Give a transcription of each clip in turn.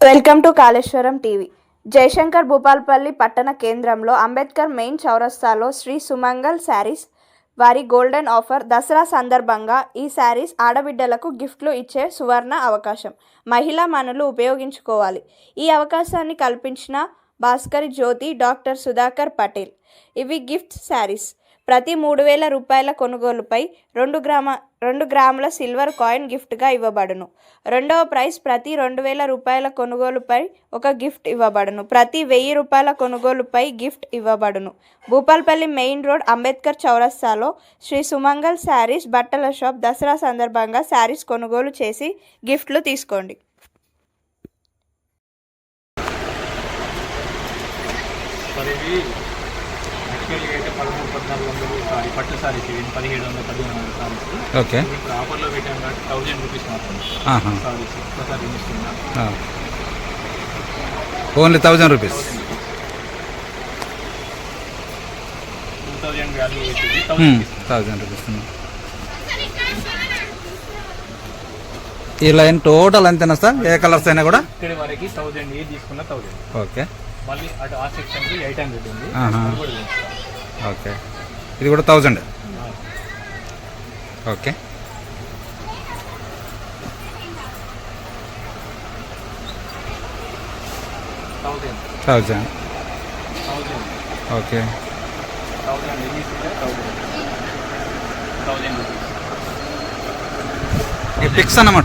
Welcome to Kaleshwaram TV. Jayashankar Bhupalpally పట్టణ కేంద్రంలో Ambedkar main చౌరస్తాలో శ్రీ సుమంగల్ శారీస్ వారి గోల్డెన్ ఆఫర్ దసరా సందర్భంగా ఈ శారీస్ ఆడబిడ్డలకు గిఫ్ట్లు ఇచ్చే సువర్ణ అవకాశం. మహిళా మనులు ఉపయోగించుకోవాలి. ఈ అవకాశాన్ని కల్పించిన భాస్కర్ జ్యోతి డాక్టర్ సుధాకర్ పటేల్. ఇవి గిఫ్ట్ శారీస్. ప్రతి మూడు వేల రూపాయల కొనుగోలుపై రెండు గ్రామ రెండు గ్రాముల సిల్వర్ కాయిన్ గిఫ్ట్గా ఇవ్వబడును. రెండవ ప్రైజ్ ప్రతి రెండు వేల రూపాయల కొనుగోలుపై ఒక గిఫ్ట్ ఇవ్వబడును. ప్రతి వెయ్యి రూపాయల కొనుగోలుపై గిఫ్ట్ ఇవ్వబడును. భూపాల్పల్లి మెయిన్ రోడ్ అంబేద్కర్ చౌరస్తాలో శ్రీ సుమంగల్ శారీస్ బట్టల షాప్ దసరా సందర్భంగా శారీస్ కొనుగోలు చేసి గిఫ్ట్లు తీసుకోండి. మరి పద్నాలుగు వందలు సారీ పట్టు సారీస్ ఇవి పదిహేడు వందలు పదిహేను వందల సారీస్. ఓకే. ఇప్పుడు ఆఫర్లో పెట్టాం కాబట్టి థౌజండ్ రూపీస్ మాత్రం. సారీస్. ఇస్తున్నా. Only thousand rupees two thousand value అవుతుంది. థౌజండ్ థౌజండ్ రూపీస్ ఈ లైన్ టోటల్ అంతేనా సార్? ఏ కలర్స్ అయినా కూడా? ఇక్కడి వరకు థౌజండ్ ఏ తీసుకున్న థౌజండ్ ఓకే. మళ్ళీ అటు ఆ సెక్షన్కి ఎయిట్ హండ్రెడ్ ఉంది. ఓకే. ఇది కూడా thousand. Okay. Thousand. Okay. Fix అన్నమాట.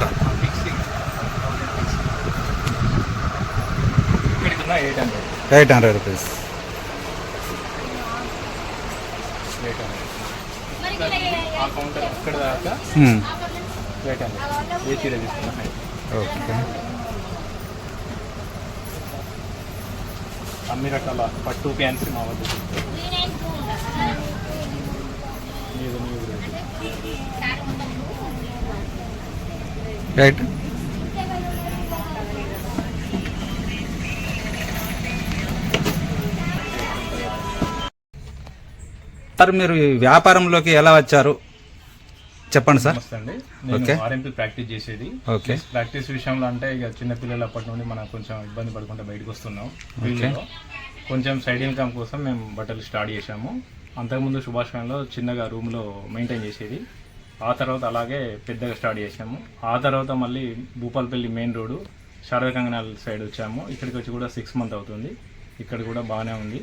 Eight hundred rupees. ఆ కౌంటర్ ఇక్కడ దాకా. ఎయిట్ హండ్రెడ్ ఏ చీర తీసుకున్నా ఓకే. అన్ని రకాల పట్టు ప్యాంట్స్ మా వద్ద రేటు. సార్ మీరు వ్యాపారంలోకి ఎలా వచ్చారు? చెప్పండి సార్. అండి. నేను ఆర్ఎంపీ ప్రాక్టీస్ చేసేది. ఓకే. ప్రాక్టీస్ విషయంలో అంటే ఇక చిన్న పిల్లలు అప్పటి నుండి మనం కొంచెం ఇబ్బంది పడకుండా బయటకు వస్తున్నాం కొంచెం సైడ్ ఇన్కమ్ కోసం మేము బట్టలు స్టార్ట్ చేశాము. అంతకుముందు సుభాష్లో చిన్నగా రూమ్లో మెయింటైన్ చేసేది. ఆ తర్వాత అలాగే పెద్దగా స్టార్ట్ చేశాము. ఆ తర్వాత మళ్ళీ Bhupalpally main road Sharada Kanganal side వచ్చాము. ఇక్కడికి వచ్చి కూడా సిక్స్ మంత్ అవుతుంది. ఇక్కడ కూడా బాగానే ఉంది.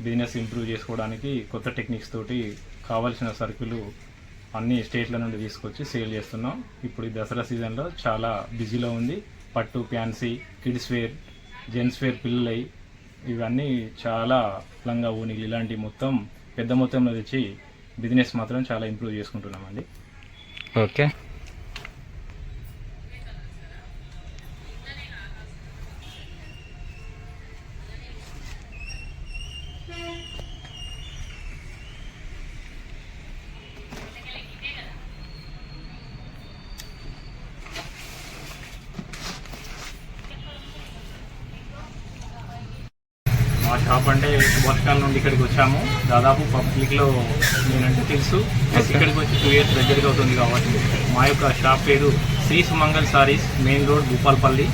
బిజినెస్ ఇంప్రూవ్ చేసుకోవడానికి కొత్త టెక్నిక్స్ తోటి కావాల్సిన సరుకులు అన్ని స్టేట్ల నుండి తీసుకొచ్చి సేల్ చేస్తున్నాం. ఇప్పుడు ఈ దసరా సీజన్లో చాలా బిజీలో ఉంది. పట్టు fancy kids wear gents wear పిల్లలై ఇవన్నీ చాలా లంగా ఊనిలు ఇలాంటి మొత్తం పెద్ద మొత్తంలో తెచ్చి బిజినెస్ మాత్రం చాలా ఇంప్రూవ్ చేసుకుంటున్నామండి. ఓకే. షాప్ అంటే కాల్ నుండి ఇక్కడికి వచ్చాము దాదాపు పబ్లిక్లో నేనంటే తెలుసు. ఇక్కడికి వచ్చి టూ ఇయర్స్ దగ్గరగా అవుతుంది కాబట్టి మా యొక్క షాప్ పేరు శ్రీ సుమంగల్ సారీస్ మెయిన్ రోడ్ భూపాల్పల్లి.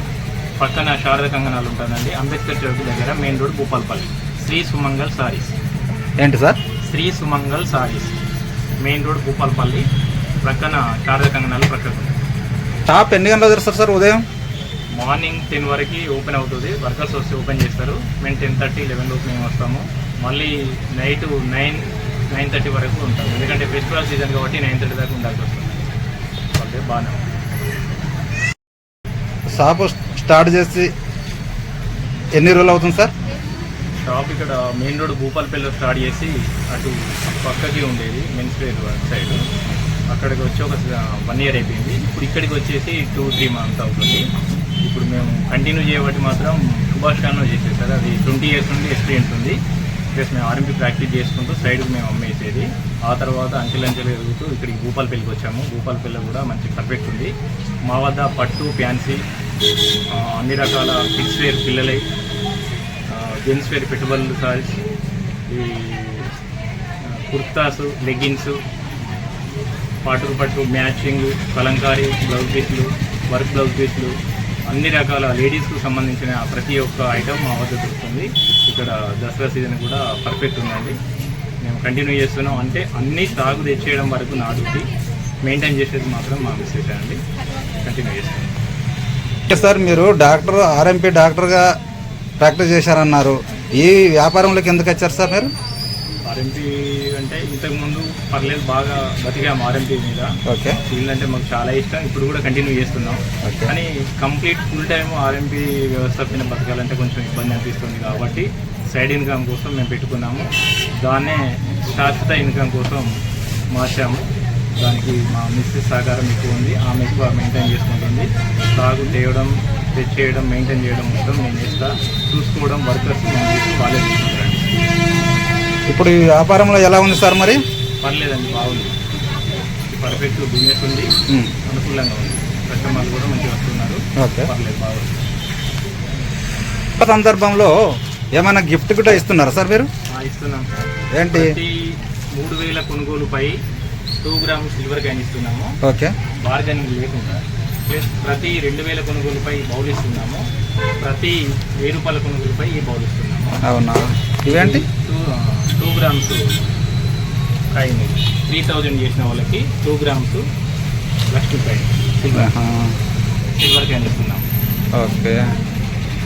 పక్కన శారద కంగనాలు ఉంటుందండి అంబేద్కర్ చౌక్ దగ్గర మెయిన్ రోడ్ భూపాల్పల్లి. శ్రీ సుమంగల్ సారీస్ ఏంటి sir? Shri Sumangal saris main road Bhupalpally. ప్రక్కన శారద కంగనాలు ప్రక్కన. షాప్ ఎన్ని గంటలకు తెరుస్తారు సార్ ఉదయం? మార్నింగ్ టెన్ వరకు ఓపెన్ అవుతుంది. వర్కర్స్ వస్తే ఓపెన్ చేస్తారు. మేము టెన్ థర్టీ లెవెన్ లోపు మేము వస్తాము. మళ్ళీ నైట్ నైన్ నైన్ థర్టీ వరకు ఉంటాం ఎందుకంటే ఫెస్టివల్ సీజన్ కాబట్టి నైన్ థర్టీ దాకా ఉండాల్సి వస్తుంది. అంటే బాగానే. షాప్ స్టార్ట్ చేసి ఎన్ని రోజులు అవుతుంది సార్? షాప్ ఇక్కడ మెయిన్ రోడ్ భూపాలపల్లిలో స్టార్ట్ చేసి అటు పక్కకి ఉండేది మెన్స్ వేర్ సైడ్. అక్కడికి వచ్చి ఒక వన్ ఇయర్ అయిపోయింది. ఇప్పుడు ఇక్కడికి వచ్చేసి టూ త్రీ మంత్స్ అవుతుంది. ఇప్పుడు మేము కంటిన్యూ చేయబట్టి మాత్రం సుభాష్ ఖాన్లో చేసేసారు అది ట్వంటీ ఇయర్స్ నుండి ఎక్స్పీరియన్స్ ఉంది. ప్లస్ మేము ఆర్ఎంపీ ప్రాక్టీస్ చేసుకుంటూ సైడ్కి మేము అమ్మేసేది. ఆ తర్వాత అంచెలంచెలు ఎదుగుతూ ఇక్కడికి భూపాలపల్లికి వచ్చాము. భూపాలపల్లి కూడా మంచి పర్ఫెక్ట్ ఉంది. మా వద్ద పట్టు ఫ్యాన్సీ అన్ని రకాల కిడ్స్ వేర్ పిల్లలై జెంట్స్ వేర్ పెట్టుబడులు సారీస్ ఈ కుర్తాస్ లెగ్గిన్స్ పాటు పట్టు మ్యాచింగ్ కలంకారీ బ్లౌజ్ పీసులు వర్క్ బ్లౌజ్ పీసులు అన్ని రకాల లేడీస్కు సంబంధించిన ప్రతి ఒక్క ఐటమ్ మా వద్ద దొరుకుతుంది. ఇక్కడ దసరా సీజన్ కూడా పర్ఫెక్ట్ ఉందండి. మేము కంటిన్యూ చేస్తున్నాం. అంటే అన్ని స్టాక్ తెచ్చేయడం వరకు నా డ్యూటీ మెయింటైన్ చేసేది మాత్రం మా మిస్సెస్ అండి. కంటిన్యూ చేస్తున్నాం. సార్ మీరు డాక్టర్ ఆర్ఎంపీ డాక్టర్గా ప్రాక్టీస్ చేశారన్నారు. ఈ వ్యాపారంలోకి ఎందుకు వచ్చారు సార్ మీరు? ఆర్ఎంపీ అంటే ఇంతకుముందు పర్లేదు బాగా బతికాము ఆర్ఎంపీ మీద. ఓకే. ఫీల్డ్ అంటే మాకు చాలా ఇష్టం. ఇప్పుడు కూడా కంటిన్యూ చేస్తున్నాం. కానీ కంప్లీట్ ఫుల్ టైం ఆర్ఎంపీ వ్యవస్థ పైన బతకాలంటే కొంచెం ఇబ్బంది అనిపిస్తుంది కాబట్టి సైడ్ ఇన్కమ్ కోసం మేము పెట్టుకున్నాము. దాన్నే శాశ్వత ఇన్కమ్ కోసం మార్చాము. దానికి మా మిస్సెస్ సహకారం ఎక్కువ ఉంది. ఆమె ఎక్కువ మెయింటైన్ చేసుకుంటుంది. సాగు చేయడం తెచ్చేయడం మెయింటైన్ చేయడం మొత్తం నేను చేస్తా. చూసుకోవడం వర్కర్స్ వాళ్ళే చూసుకుంటారండి ఇప్పుడు ఈ వ్యాపారంలో ఎలా ఉంది సార్ మరి? పర్లేదండి బాగుంది. పర్ఫెక్ట్ బిజినెస్ ఉంది. అనుకూలంగా ఉంది. కస్టమర్లు కూడా మంచిగా వస్తున్నారు. ఓకే. పర్లేదు బాగుంది. సందర్భంలో ఏమైనా గిఫ్ట్ కూడా ఇస్తున్నారా సార్ మీరు? ఇస్తున్నాం సార్. ఏంటి? మూడు వేల కొనుగోలుపై టూ గ్రామ్ సిల్వర్ కాయిన్ ఇస్తున్నాము. ఓకే. బార్గెనింగ్ లేకుండా. ప్లస్ ప్రతి రెండు వేల కొనుగోలుపై బౌల్ ఇస్తున్నాము. ప్రతి వెయ్యి రూపాయల కొనుగోలుపై ఈ బౌల్ ఇస్తున్నాము. అవునా? ఇవేంటి? గ్రామ్స్ కాయిన్ త్రీ థౌజండ్ చేసిన వాళ్ళకి two grams Lakshmi coin silver silver coin ఇస్తున్నాం ఓకే.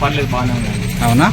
పర్లేదు బాగానే ఉందండి అవునా?